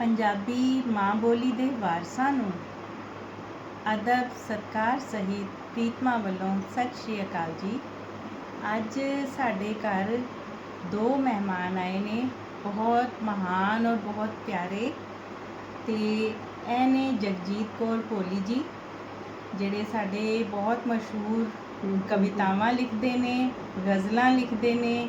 ਪੰਜਾਬੀ ਮਾਂ ਬੋਲੀ ਦੇ ਵਾਰਸਾਂ ਨੂੰ ਅਦਬ ਸਤਿਕਾਰ ਸਹਿਤ ਪ੍ਰੀਤਮਾ ਵੱਲੋਂ ਸਤਿ ਸ਼੍ਰੀ ਅਕਾਲ ਜੀ। ਅੱਜ ਸਾਡੇ ਘਰ ਦੋ ਮਹਿਮਾਨ ਆਏ ਨੇ, ਬਹੁਤ ਮਹਾਨ ਔਰ ਬਹੁਤ ਪਿਆਰੇ ਤੇ ਇਹ ਨੇ ਜਗਜੀਤ ਕੌਰ ਭੋਲੀ ਜੀ, ਜਿਹੜੇ ਸਾਡੇ ਬਹੁਤ ਮਸ਼ਹੂਰ ਕਵਿਤਾਵਾਂ ਲਿਖਦੇ ਨੇ, ਗਜ਼ਲਾਂ ਲਿਖਦੇ ਨੇ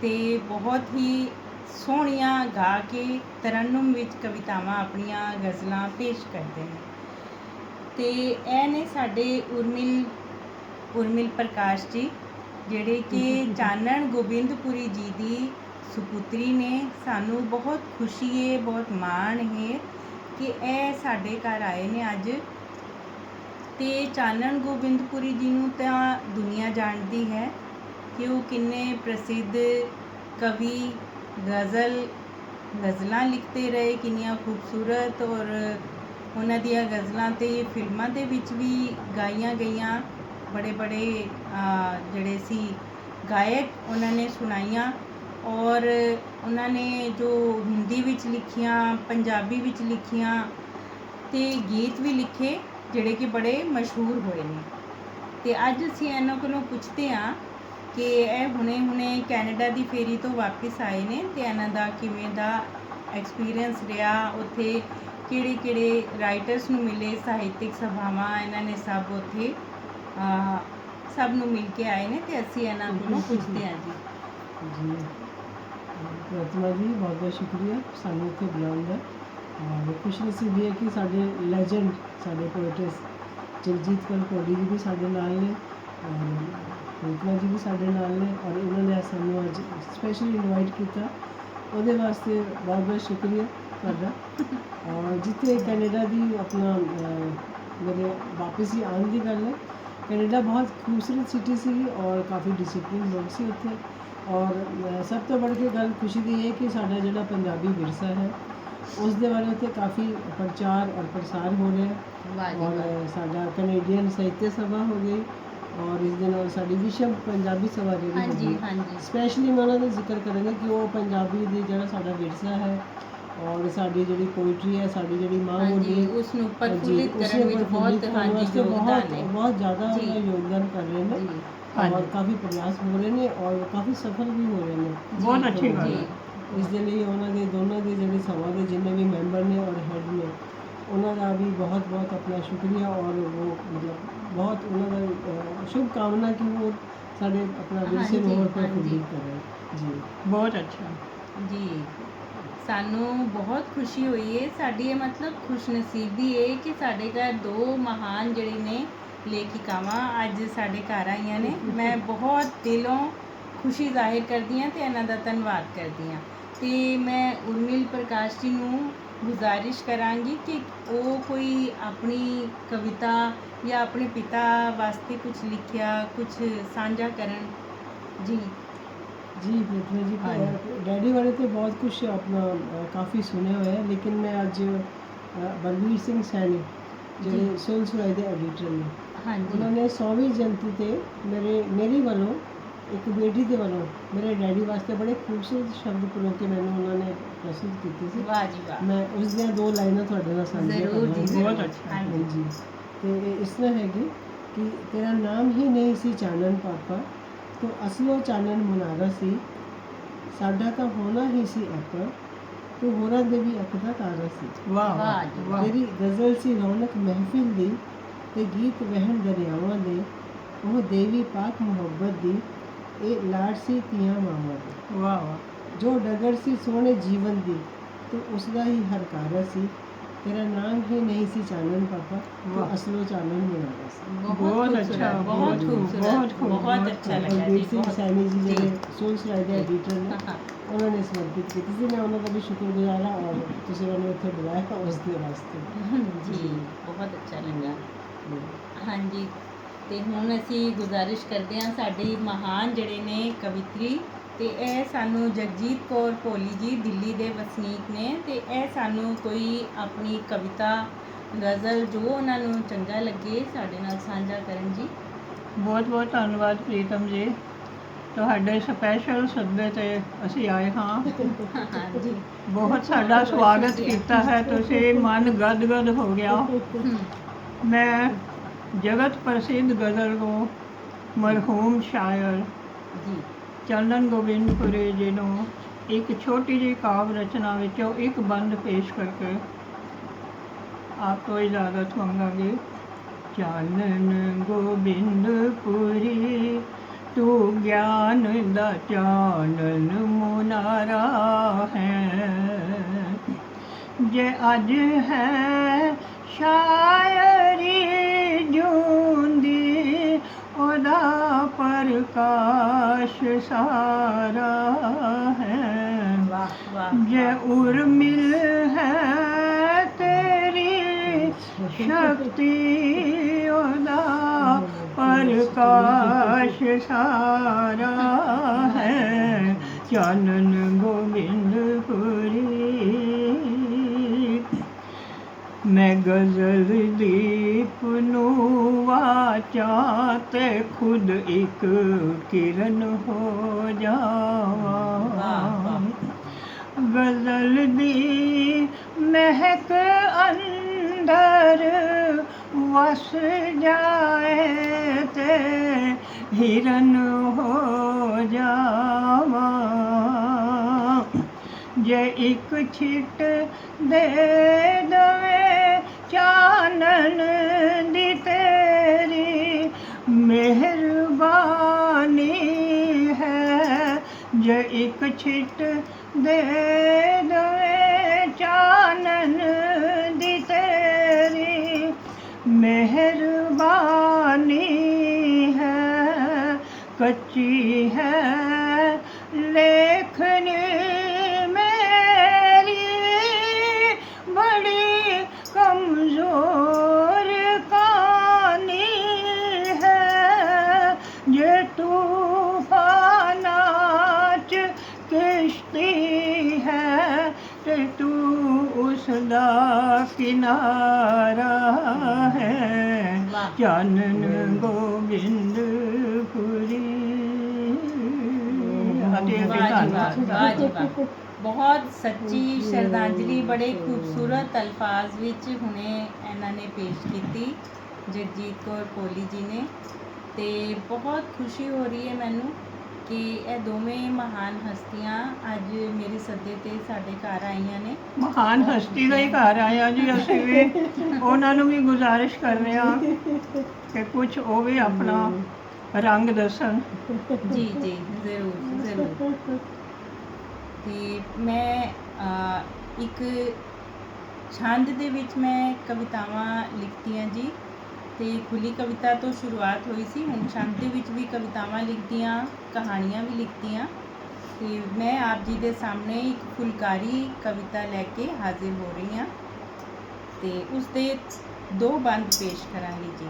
ਤੇ ਬਹੁਤ ਹੀ ਸੋਹਣੀਆਂ ਗਾ ਕੇ ਤਰੰਨੁਮ ਵਿੱਚ ਕਵਿਤਾਵਾਂ ਆਪਣੀਆਂ ਗਜ਼ਲਾਂ ਪੇਸ਼ ਕਰਦੇ ਨੇ। ਤੇ ਇਹ ਨੇ ਸਾਡੇ ਉਰਮਿਲ ਉਰਮਿਲ ਪ੍ਰਕਾਸ਼ ਜੀ ਜਿਹੜੇ ਕਿ ਚਾਨਣ ਗੋਬਿੰਦਪੁਰੀ ਜੀ ਦੀ ਸੁਪੁੱਤਰੀ ਨੇ। ਸਾਨੂੰ ਬਹੁਤ ਖੁਸ਼ੀ ਹੈ ਬਹੁਤ ਮਾਣ ਹੈ ਕਿ ਇਹ ਸਾਡੇ ਘਰ ਆਏ ਨੇ ਅੱਜ। ਤੇ ਚਾਨਣ ਗੋਬਿੰਦਪੁਰੀ ਜੀ ਨੂੰ ਤਾਂ ਦੁਨੀਆ ਜਾਣਦੀ ਹੈ ਕਿ ਉਹ ਕਿੰਨੇ ਪ੍ਰਸਿੱਧ ਕਵੀ ਗਜ਼ਲ ਗਜ਼ਲਾਂ ਲਿਖਦੇ ਰਹੇ ਕਿੰਨੀਆਂ ਖੂਬਸੂਰਤ ਔਰ ਉਹਨਾਂ ਦੀਆਂ ਗਜ਼ਲਾਂ ਤੇ ਫਿਲਮਾਂ ਦੇ ਵਿੱਚ ਵੀ ਗਾਈਆਂ ਗਈਆਂ ਬੜੇ ਬੜੇ ਜਿਹੜੇ ਸੀ ਗਾਇਕ ਉਹਨਾਂ ਨੇ ਸੁਣਾਈਆਂ ਔਰ ਉਹਨਾਂ ਨੇ ਜੋ ਹਿੰਦੀ ਵਿੱਚ ਲਿਖੀਆਂ ਪੰਜਾਬੀ ਵਿੱਚ ਲਿਖੀਆਂ ਤੇ ਗੀਤ ਵੀ ਲਿਖੇ ਜਿਹੜੇ ਕਿ ਬੜੇ ਮਸ਼ਹੂਰ ਹੋਏ ਨੇ ਤੇ ਅੱਜ ਅਸੀਂ ਇਹਨਾਂ ਕੋਲੋਂ ਪੁੱਛਦੇ ਹਾਂ ਕਿ ਇਹ ਹੁਣੇ ਹੁਣੇ ਕੈਨੇਡਾ ਦੀ ਫੇਰੀ ਤੋਂ ਵਾਪਸ ਆਏ ਨੇ ਤੇ ਇਹਨਾਂ ਦਾ ਕਿਵੇਂ ਦਾ ਐਕਸਪੀਰੀਅੰਸ ਰਿਹਾ ਉੱਥੇ ਕਿਹੜੇ ਕਿਹੜੇ ਰਾਈਟਰਸ ਨੂੰ ਮਿਲੇ ਸਾਹਿਤਿਕ ਸਭਾਵਾਂ ਇਹਨਾਂ ਨੇ ਸਭ ਉੱਥੇ ਸਭ ਨੂੰ ਮਿਲ ਕੇ ਆਏ ਨੇ ਤੇ ਅਸੀਂ ਇਹਨਾਂ ਕੋਲੋਂ ਪੁੱਛਦੇ ਹਾਂ ਜੀ। ਜੀ। ਪ੍ਰਤਮਾ ਜੀ ਬਹੁਤ ਬਹੁਤ ਸ਼ੁਕਰੀਆ। ਸਾਨੂੰ ਇੱਥੇ ਬੁਲਾਉਣ ਦਾ। ਔਰ ਖੁਸ਼ਨਸੀਬੀ ਹੈ ਕਿ ਸਾਡੇ ਲੈਜੈਂਡ ਸਾਡੇ ਪੋਇਟਸ ਜਗਜੀਤ ਕੌਰ ਕੋਲੀ ਜੀ ਵੀ ਸਾਡੇ ਨਾਲ ਨੇ। ਪ੍ਰਤਮਾ ਜੀ ਵੀ ਸਾਡੇ ਨਾਲ ਨੇ ਔਰ ਇਹਨਾਂ ਨੇ ਸਾਨੂੰ ਅੱਜ ਸਪੈਸ਼ਲੀ ਇਨਵਾਈਟ ਕੀਤਾ। ਉਹਦੇ ਵਾਸਤੇ ਬਹੁਤ ਬਹੁਤ ਸ਼ੁਕਰੀਆ ਤੁਹਾਡਾ। ਔਰ ਜਿੱਥੇ ਕੈਨੇਡਾ ਦੀ ਆਪਣਾ ਮੇਰੇ ਵਾਪਸ ਹੀ ਆਉਣ ਦੀ ਗੱਲ ਹੈ ਕੈਨੇਡਾ ਬਹੁਤ ਖੂਬਸੂਰਤ ਸਿਟੀ ਸੀ ਔਰ ਕਾਫੀ ਡਿਸਪਲਿਨ ਲੋਕ ਸੀ ਉੱਥੇ। ਔਰ ਸਭ ਤੋਂ ਵੱਧ ਕੇ ਗੱਲ ਖੁਸ਼ੀ ਦੀ ਇਹ ਕਿ ਸਾਡਾ ਜਿਹੜਾ ਪੰਜਾਬੀ ਵਿਰਸਾ ਹੈ ਉਸ ਦੇ ਬਾਰੇ ਉੱਥੇ ਕਾਫੀ ਪ੍ਰਚਾਰ ਔਰ ਪ੍ਰਸਾਰ ਹੋ ਰਿਹਾ ਹੈ। ਔਰ। ਸਾਡਾ ਕੈਨੇਡੀਅਨ ਸਾਹਿਤਿਆ ਸਭਾ ਹੋ ਗਈ। ਔਰ ਇਸ ਦੇ ਨਾਲ ਸਾਡੀ ਵਿਸ਼ਵ ਪੰਜਾਬੀ ਸਭਾ ਜਿਹੜੀ ਹੋ। ਹਾਂਜੀ। ਸਪੈਸ਼ਲੀ ਮੈਂ ਉਹਨਾਂ ਦਾ ਜ਼ਿਕਰ ਕਰਾਂਗਾ ਕਿ ਉਹ ਪੰਜਾਬੀ ਦੀ ਜਿਹੜਾ ਸਾਡਾ ਵਿਰਸਾ ਹੈ ਔਰ ਸਾਡੀ ਜਿਹੜੀ ਪੋਇਟਰੀ ਹੈ ਸਾਡੀ ਜਿਹੜੀ ਮਾਂ ਬੋਲੀ ਉਸ ਨੂੰ ਪ੍ਰਫੁੱਲਿਤ ਕਰਨ ਵਿੱਚ ਬਹੁਤ ਹਾਂਜੀ ਯੋਗਦਾਨ ਹੈ। ਬਹੁਤ ਜ਼ਿਆਦਾ ਯੋਗਦਾਨ ਕਰ ਰਹੇ ਨੇ ਔਰ ਕਾਫੀ ਪ੍ਰਯਾਸ ਹੋ ਰਹੇ ਨੇ ਔਰ ਕਾਫੀ ਸਫਲ ਵੀ ਹੋ ਰਹੇ ਨੇ। ਬਹੁਤ ਅੱਛੀ ਗੱਲ। ਹੈ। ਇਸ ਦੇ ਲਈ ਉਹਨਾਂ ਦੇ ਦੋਨਾਂ ਦੇ ਜਿਹੜੇ ਸਭਾ ਦੇ ਜਿੰਨੇ ਵੀ ਮੈਂਬਰ ਨੇ ਔਰ ਹੈਡ ਨੇ ਉਹਨਾਂ ਦਾ ਵੀ ਬਹੁਤ ਬਹੁਤ ਆਪਣਾ ਸ਼ੁਕਰੀਆ ਔਰ ਉਹ ਮਤਲਬ ਬਹੁਤ ਉਹਨਾਂ ਦਾ ਸ਼ੁਭ ਕਾਮਨਾ ਕਿ ਉਹ ਸਾਡੇ ਆਪਣਾ ਵਿਰਸੇ ਨੂੰ ਹੋਰ। ਪ੍ਰਫੁੱਲਿਤ ਕਰੇ ਜੀ। ਬਹੁਤ ਅੱਛਾ। ਜੀ। ਸਾਨੂੰ ਬਹੁਤ ਖੁਸ਼ੀ ਹੋਈ ਹੈ ਸਾਡੀ ਇਹ ਮਤਲਬ ਖੁਸ਼ਨਸੀਬੀ ਹੈ ਕਿ ਸਾਡੇ ਘਰ ਦੋ ਮਹਾਨ ਜਿਹੜੇ ਨੇ ਲੇਖਿਕਾਵਾਂ ਅੱਜ ਸਾਡੇ ਘਰ ਆਈਆਂ ਨੇ। ਮੈਂ ਬਹੁਤ ਦਿਲੋਂ ਖੁਸ਼ੀ ਜ਼ਾਹਿਰ ਕਰਦੀ ਹਾਂ ਤੇ ਇਹਨਾਂ ਦਾ ਧੰਨਵਾਦ ਕਰਦੀ ਹਾਂ ਤੇ ਮੈਂ ਉਰਮਿਲ ਪ੍ਰਕਾਸ਼ ਜੀ ਨੂੰ ਗੁਜ਼ਾਰਿਸ਼ ਕਰਾਂਗੀ ਕਿ ਉਹ ਕੋਈ ਆਪਣੀ ਕਵਿਤਾ ਜਾਂ ਆਪਣੇ ਪਿਤਾ ਵਾਸਤੇ ਕੁਝ ਲਿਖਿਆ ਕੁਝ ਸਾਂਝਾ ਕਰਨ। ਜੀ। ਜੀ ਪ੍ਰਿਥਵੀ ਜੀ। ਡੈਡੀ ਬਾਰੇ ਤੇ ਬਹੁਤ ਕੁਝ ਆਪਣਾ ਕਾਫੀ ਸੁਣਿਆ ਹੋਇਆ ਹੈ ਲੇਕਿਨ ਮੈਂ ਅੱਜ ਬਲਵੀਰ ਸਿੰਘ ਸੈਣੀ ਜਿਹੜੇ ਸੁਲ ਸੁਨਾਈ ਦੇ ਐਡੀਟਰ ਨੇ ਹਾਂਜੀ। ਉਹਨਾਂ ਨੇ 100ਵੀਂ ਜਯੰਤੀ ਤੇ ਮੇਰੇ ਮੇਰੀ ਵੱਲੋਂ ਇੱਕ ਬੇਟੀ ਦੇ ਵੱਲੋਂ ਮੇਰੇ ਡੈਡੀ ਵਾਸਤੇ ਬੜੇ ਖੂਬਸੂਰਤ ਸ਼ਬਦ ਪਰੋ ਕੇ ਮੈਨੂੰ ਉਹਨਾਂ ਨੇ ਪ੍ਰਸਤੁਤ ਕੀਤੇ ਸੀ। ਵਾਹ ਜੀ ਵਾਹ। ਮੈਂ ਉਸ ਦੀਆਂ ਦੋ ਲਾਈਨਾਂ ਤੁਹਾਡੇ ਨਾਲ ਸਾਂਝੀਆਂ ਜ਼ਰੂਰ ਜੀ। ਬਹੁਤ ਅੱਛਾ। ਹਾਂਜੀ। ਤੇ ਇਸ ਤਰ੍ਹਾਂ ਹੈਗੀ ਕਿ ਤੇਰਾ ਨਾਮ ਹੀ ਨਹੀਂ ਸੀ ਚਾਨਣ ਪਾਪਾ ਤੂੰ ਅਸਲੋਂ ਚਾਨਣ ਮੁਨਾਰਾ ਸੀ। ਸਾਡਾ ਤਾਂ ਹੋਣਾ ਹੀ ਸੀ ਅੱਪਰ ਤੂੰ ਹੋਰਾਂ ਦੇ ਵੀ ਅੱਖ ਦਾ ਤਾਰਾ ਸੀ। ਵਾਹ ਵਾਹ ਜੀ, ਵਾਹ। ਤੇਰੀ ਗਜ਼ਲ ਸੀ ਰੌਣਕ ਮਹਿਫਿਲ ਦੀ ਤੇ ਗੀਤ ਵਹਿਣ ਦਰਿਆਵਾਂ ਦੇ ਉਹ ਦੇਵੀ ਪਾਕ ਮੁਹੱਬਤ ਦੀ ਇਹ ਲਾਡ ਸੀ ਤੀਆਂ ਮਾਵਾਂ ਦੀ ਵਾਹ ਵਾਹ ਜੋ ਡਗਰ ਸੀ ਸੋਹਣੇ ਜੀਵਨ ਦੀ ਤੂੰ ਉਸ ਦਾ ਹੀ ਹਰਕਾਰਾ ਸੀ ਤੇਰਾ ਨਾਮ ਹੀ ਨਹੀਂ ਸੀ ਚਾਨਣ ਪਾਪਾ ਤੂੰ। ਅਸਲੋਂ ਚਾਨਣ ਮੁਨਾਰਾ ਸੀ ਬਹੁਤ ਅੱਛਾ, ਬਹੁਤ ਬਹੁਤ ਖੂਬਸੂਰਤ ਬਹੁਤ ਖੂਬ, ਬਹੁਤ ਬਹੁਤ ਅੱਛਾ ਲੱਗਾ ਜੀ ਸਿੰਘ ਬਹੁਤ ਸੈਣੀ ਜੀ ਜੀ। ਜਿਹੜੇ ਸੋਲ ਸਰਾਏ ਦੇ ਐਡੀਟਰ ਨੇ। ਉਹਨਾਂ ਨੇ ਸਮਰਪਿਤ ਕੀਤੀ ਸੀ ਮੈਂ ਉਹਨਾਂ ਦਾ ਵੀ ਸ਼ੁਕਰਗੁਜ਼ਾਰ ਹਾਂ ਔਰ ਤੁਸੀਂ ਮੈਨੂੰ ਇੱਥੇ ਬੁਲਾਇਆ ਉਸ ਦੇ ਵਾਸਤੇ ਜੀ ਬਹੁਤ ਅੱਛਾ ਲੱਗਾ ਹਾਂਜੀ ਤੇ ਹੁਣ ਅਸੀਂ ਗੁਜ਼ਾਰਿਸ਼ ਕਰਦੇ ਹਾਂ ਸਾਡੇ ਮਹਾਨ ਜਿਹੜੇ ਨੇ ਕਵਿਤਰੀ ਤੇ ਇਹ ਸਾਨੂੰ ਜਗਜੀਤ ਕੌਰ ਭੋਲੀ ਜੀ ਦਿੱਲੀ ਦੇ ਵਸਨੀਕ ਨੇ ਤੇ ਇਹ ਸਾਨੂੰ ਕੋਈ ਆਪਣੀ ਕਵਿਤਾ ਗਜ਼ਲ ਜੋ ਉਹਨਾਂ ਨੂੰ ਚੰਗਾ ਲੱਗੇ ਸਾਡੇ ਨਾਲ ਸਾਂਝਾ ਕਰਨ ਜੀ। ਬਹੁਤ ਬਹੁਤ ਧੰਨਵਾਦ ਪ੍ਰੀਤਮ ਜੀ। ਤੁਹਾਡੇ ਸਪੈਸ਼ਲ ਸੱਦੇ ਤੇ ਅਸੀਂ ਆਏ ਹਾਂ। ਹਾਂਜੀ। ਬਹੁਤ ਸਾਡਾ ਸਵਾਗਤ ਕੀਤਾ ਹੈ। ਤੁਸੀਂ ਮਨ ਗਦਗਦ ਹੋ ਗਿਆ। ਹਮ, ਜਗਤ ਪ੍ਰਸਿੱਧ ਗਜ਼ਲਗੋ ਮਰਹੂਮ ਸ਼ਾਇਰ। ਜੀ। ਚੰਦਨ ਗੋਬਿੰਦਪੁਰੀ ਜੀ ਨੂੰ ਇੱਕ ਛੋਟੀ ਜਿਹੀ ਕਾਵ ਰਚਨਾ ਵਿੱਚੋਂ ਇੱਕ ਬੰਦ ਪੇਸ਼ ਕਰਕੇ ਆਪ ਤੋਂ ਇਜਾਜ਼ਤ ਮੰਗਾਂਗੇ। ਚਾਨਣ ਗੋਬਿੰਦਪੁਰੀ ਤੂੰ ਗਿਆਨ ਦਾ ਚਾਨਣ ਮੁਨਾਰਾ ਹੈ। ਜੇ ਅੱਜ ਹੈ ਸ਼ਾਇਰੀ ਜੂੰਦੀ ਉਹਦਾ ਪ੍ਰਕਾਸ਼ ਸਾਰਾ ਹੈ ਵਾਹ ਵਾਹ ਜੇ ਉਰਮਿਲ ਹੈ ਤੇਰੀ ਸ਼ਕਤੀ ਉਹਦਾ ਪ੍ਰਕਾਸ਼ ਸਾਰਾ ਹੈ ਚਾਨਣ ਗੋਬਿੰਦਪੁਰੀ ਮੈਂ ਗਜ਼ਲ ਦੀਪ ਨੂੰ ਵਾਚਾਂ ਤੇ ਖੁਦ ਇੱਕ ਕਿਰਨ ਹੋ ਜਾਵਾਂ ਗਜ਼ਲ ਦੀ ਮਹਿਕ ਅੰਦਰ ਵਸ ਜਾਏ ਤੇ ਹਿਰਨ ਹੋ ਜਾਵਾਂ। ਜੇ ਇੱਕ ਛਿਟ ਦੇ ਦਵੇ ਚਾਨਣ ਜੇ ਇੱਕ ਛਿਟ ਦੇ ਦਵੇ ਚਾਨਣ ਦੀ ਤੇਰੀ ਮਿਹਰਬਾਨੀ ਹੈ। ਕੱਚੀ ਹੈ ਲੇਖਨ ਉਸ ਦਾ ਕਿਨਾਰਾ ਹੈ। ਚਾਨਣ ਗੋਬਿੰਦਪੁਰੀ ਅਤੇ ਧੰਨਵਾਦ। ਬਹੁਤ ਸੱਚੀ ਸ਼ਰਧਾਂਜਲੀ ਬੜੇ ਖੂਬਸੂਰਤ ਅਲਫਾਜ਼ ਵਿੱਚ ਹੁਣੇ ਇਹਨਾਂ ਨੇ ਪੇਸ਼ ਕੀਤੀ ਜਗਜੀਤ ਕੌਰ ਕੋਹਲੀ ਜੀ ਨੇ। ਤੇ ਬਹੁਤ ਖੁਸ਼ੀ ਹੋ ਰਹੀ ਹੈ ਮੈਨੂੰ ਕਿ ਇਹ ਦੋਵੇਂ ਮਹਾਨ ਹਸਤੀਆਂ ਅੱਜ ਮੇਰੇ ਸੱਦੇ ਤੇ ਸਾਡੇ ਘਰ ਆਈਆਂ ਨੇ। ਮਹਾਨ ਹਸਤੀ ਦਾ ਹੀ ਘਰ ਆਇਆ ਜੀ ਅਸੀਂ ਵੀ। ਉਹਨਾਂ ਨੂੰ ਵੀ ਗੁਜ਼ਾਰਿਸ਼ ਕਰ ਰਹੇ ਹਾਂ ਕਿ ਕੁਝ ਉਹ ਵੀ ਆਪਣਾ ਰੰਗ ਦੱਸਣ। ਜੀ ਜੀ ਜ਼ਰੂਰ ਜ਼ਰੂਰ। ਤੇ ਮੈਂ ਅ, ਇੱਕ ਛੰਦ ਦੇ ਵਿੱਚ ਮੈਂ ਕਵਿਤਾਵਾਂ ਲਿਖਤੀਆਂ ਜੀ। ਤੇ ਖੁੱਲੀ ਕਵਿਤਾ ਤੋਂ ਸ਼ੁਰੂਆਤ ਹੋਈ ਸੀ। ਹੁਣ ਛੰਦ ਦੇ ਵਿੱਚ ਵੀ ਕਵਿਤਾਵਾਂ ਲਿਖਦੀਆਂ, ਕਹਾਣੀਆਂ ਵੀ ਲਿਖਤੀਆਂ ਤੇ ਮੈਂ ਆਪ ਜੀ ਦੇ ਸਾਹਮਣੇ ਇੱਕ ਫੁਲਕਾਰੀ ਕਵਿਤਾ ਲੈ ਕੇ ਹਾਜ਼ਰ ਹੋ ਰਹੀ ਹਾਂ। ਤੇ ਉਸ ਦੇ ਦੋ ਬੰਦ ਪੇਸ਼ ਕਰਾਂਗੀ ਜੀ।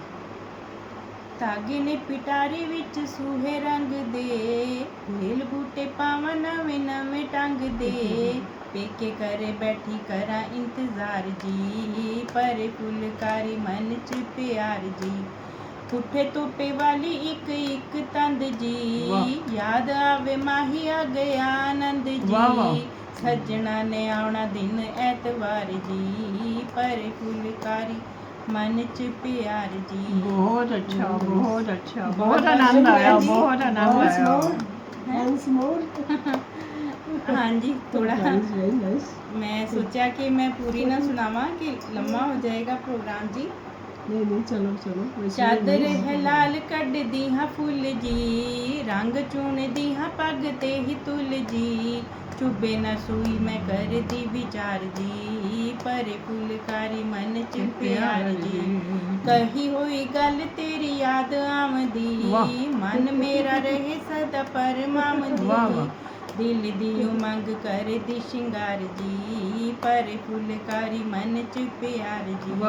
ਧਾਗੇ ਨੇ ਪਿਟਾਰੀ ਵਿੱਚ ਸੂਹੇ ਰੰਗ ਦੇ, ਵੇਲ ਬੂਟੇ ਪਾਵਾਂ ਨਵੇਂ ਨਵੇਂ ਟੰਗ ਦੇ। ਪੇਕੇ ਕਰੇ ਬੈਠੀ ਕਰਾਂ ਇੰਤਜ਼ਾਰ ਜੀ ਪਰ ਫੁਲਕਾਰੀ ਮਨ ਚ ਪਿਆਰ ਜੀ। ਪੁੱਠੇ ਤੋਪੇ ਵਾਲੀ ਇੱਕ ਇੱਕ ਤੰਦ ਜੀ। ਯਾਦ ਆਵੇ ਮਾਹੀ ਆ ਗਿਆ ਆਨੰਦ। ਜੀ। ਸੱਜਣਾ ਨੇ ਆਉਣਾ ਦਿਨ ਐਤਵਾਰ ਜੀ ਪਰ ਫੁਲਕਾਰੀ ਮਨ ਚ ਪਿਆਰ ਜੀ। ਬਹੁਤ ਅੱਛਾ ਬਹੁਤ ਅੱਛਾ। ਬਹੁਤ ਆਨੰਦ ਆਇਆ ਬਹੁਤ ਆਨੰਦ ਆਇਆ. ਹਾਂਜੀ ਥੋੜਾ nice. ਮੈਂ ਸੋਚਿਆ ਕਿ ਮੈਂ ਪੂਰੀ ਨਾ ਸੁਣਾਵਾਂ ਕਿ ਲੰਮਾ ਹੋ ਜਾਏਗਾ ਪ੍ਰੋਗਰਾਮ ਜੀ ਨਹੀਂ ਨਹੀਂ ਚਲੋ ਚਲੋ ਵੈਸੇ ਚਾਦਰ. ਹੈ ਲਾਲ ਕੱਢਦੀ ਹਾਂ ਫੁੱਲ ਜੀ ਰੰਗ ਚੁਣਦੀ ਹਾਂ ਪੱਗ ਤੇ ਹੀ ਤੁਲ ਜੀ ਚੁੱਬੇ ਨਾ ਸੂਈ ਮੈਂ ਕਰਦੀ ਵਿਚਾਰ ਜੀ ਪਰ ਫੁਲਕਾਰੀ ਮਨ ਚ ਪਿਆਰ ਜੀ ਕਹੀ ਹੋਈ ਗੱਲ ਤੇਰੀ ਯਾਦ ਆਮਦੀ ਵਾਹ। ਮਨ ਮੇਰਾ ਰਹੇ ਸਦਾ ਪਰਮਾਮਦੀ। ਦਿਲ ਦੀ ਉਮੰਗ ਕਰਦੀ ਸ਼ਿੰਗਾਰ ਜੀ ਪਰ ਫੁਲਕਾਰੀ ਮਨ ਚ ਪਿਆਰ ਜੀ।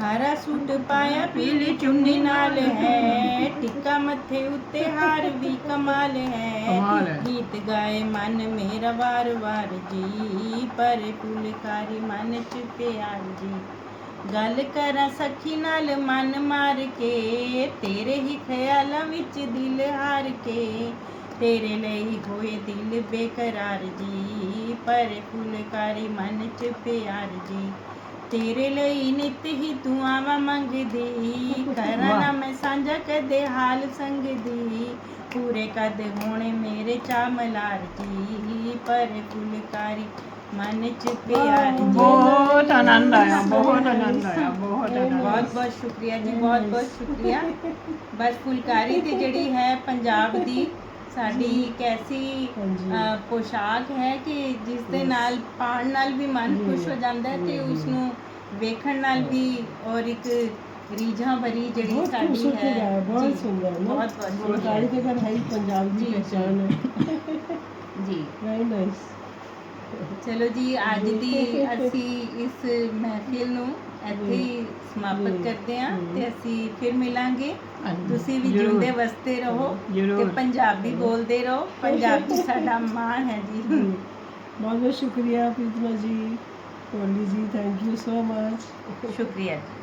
ਹਰਾ ਸੂਟ ਪਾਇਆ ਪੀਲੀ ਚੁੰਨੀ ਨਾਲ ਹੈ ਟਿੱਕਾ ਮੱਥੇ ਉੱਤੇ ਹਾਰ ਵੀ ਕਮਾਲ ਹੈ। ਗੀਤ ਗਾਏ ਮਨ ਮੇਰਾ ਵਾਰ ਵਾਰ ਜੀ ਪਰ ਫੁਲਕਾਰੀ ਮਨ ਚ ਪਿਆਰ ਜੀ। ਗੱਲ ਕਰਾਂ ਸਖੀ ਨਾਲ ਮਨ ਮਾਰ ਕੇ ਤੇਰੇ ਹੀ ਖਿਆਲਾਂ ਵਿੱਚ ਦਿਲ ਹਾਰ ਕੇ। ਤੇਰੇ ਲਈ ਹੋਏ ਦਿਲ ਬੇਕਰਾਰ ਜੀ ਪਰ ਫੁਲਕਾਰੀ ਮਨ ਚ ਪਿਆਰ ਜੀ। ਤੇਰੇ ਲਈ ਨਿਤ ਹੀ ਦੁਆਵਾਂ ਮੰਗਦੀ ਕਰਾਂ ਨਾ ਮੈਂ ਸਾਂਝਾ ਕਦੇ ਹਾਲ ਸੰਗਦੀ। ਪੂਰੇ ਕਦ ਹੋਣੇ ਮੇਰੇ ਚਾਮਲਾਰ ਜੀ ਪਰ ਫੁਲਕਾਰੀ ਮਨ ਚ ਪਿਆਰ ਜੀ। ਬਹੁਤ ਆਨੰਦ ਆਇਆ ਬਹੁਤ ਆਨੰਦ ਆਇਆ ਬਹੁਤ ਆਨੰਦ ਬਹੁਤ ਬਹੁਤ ਸ਼ੁਕਰੀਆ ਜੀ ਬਹੁਤ ਬਹੁਤ ਸ਼ੁਕਰੀਆ। ਬਸ ਫੁਲਕਾਰੀ ਤੇ ਜਿਹੜੀ ਹੈ ਪੰਜਾਬ ਦੀ ਸਾਡੀ ਇੱਕ ਐਸੀ। ਅ, ਪੋਸ਼ਾਕ ਹੈ ਕਿ ਜਿਸ ਦੇ ਨਾਲ ਪਾਉਣ ਨਾਲ ਵੀ ਮਨ। ਖੁਸ਼ ਹੋ ਜਾਂਦਾ ਹੈ ਤੇ। ਉਸ ਨੂੰ ਵੇਖਣ ਨਾਲ ਵੀ ਔਰ ਇੱਕ ਰੀਝਾਂ ਭਰੀ ਜਿਹੜੀ ਬਹੁਤ ਸਾਡੀ ਖੂਬਸੂਰਤ ਹੈ ਹੈ ਬਹੁਤ ਜੀ, ਸੁੰਦਰ ਹੈ ਨਾ ਬਹੁਤ ਬਹੁਤ ਫੁਲਕਾਰੀ ਤੇ ਸ਼ੁਕਰੀਆ ਅਗਰ ਹੈ ਹੀ ਪੰਜਾਬ ਦੀ ਜੀ, ਜੀ। ਪਛਾਣ ਹੈ ਜੀ ਵੈਰੀ ਨਾਈਸ ਚਲੋ ਜੀ ਅੱਜ ਦੀ ਅਸੀਂ ਇਸ ਮਹਿਫਿਲ ਨੂੰ ਇੱਥੇ ਹੀ ਸਮਾਪਤ। ਕਰਦੇ ਹਾਂ। ਤੇ ਅਸੀਂ ਫਿਰ ਮਿਲਾਂਗੇ ਤੁਸੀਂ ਵੀ ਜ਼ਰੂਰ। ਜਿਉਂਦੇ ਵਸਦੇ ਰਹੋ ਤੇ ਜ਼ਰੂਰ। ਪੰਜਾਬੀ ਬੋਲਦੇ ਰਹੋ। ਪੰਜਾਬੀ ਸਾਡਾ ਮਾਣ ਹੈ ਜੀ। ਬਹੁਤ ਬਹੁਤ ਸ਼ੁਕਰੀਆ ਪ੍ਰੀਤਮਾ ਜੀ ਕੋਲੀ ਜੀ ਥੈਂਕ ਯੂ ਸੋ ਮਚ ਸ਼ੁਕਰੀਆ ਜੀ।